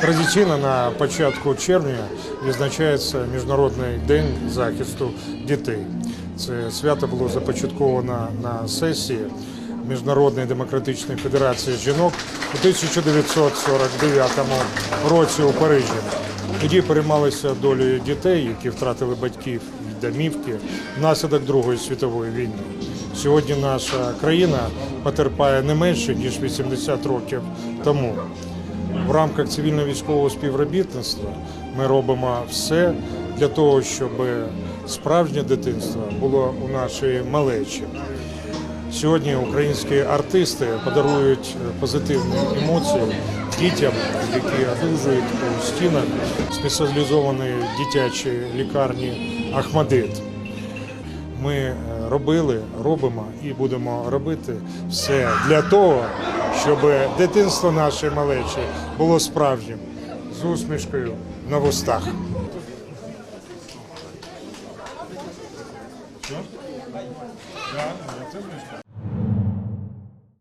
Традиційно на початку червня відзначається Міжнародний день захисту дітей. Це свято було започатковано на сесії Міжнародної демократичної федерації жінок у 1949 році у Парижі. Тоді переймалися долею дітей, які втратили батьків і домівки внаслідок Другої світової війни. Сьогодні наша країна потерпає не менше ніж 80 років тому. В рамках цивільно-військового співробітництва ми робимо все для того, щоб справжнє дитинство було у нашій малечі. Сьогодні українські артисти подарують позитивні емоції дітям, які одужують у стінах спеціалізованої дитячої лікарні Ахмадит. Ми е, робили, робимо і будемо робити все для того, щоб дитинство наше малече було справжнім з усмішкою на вустах.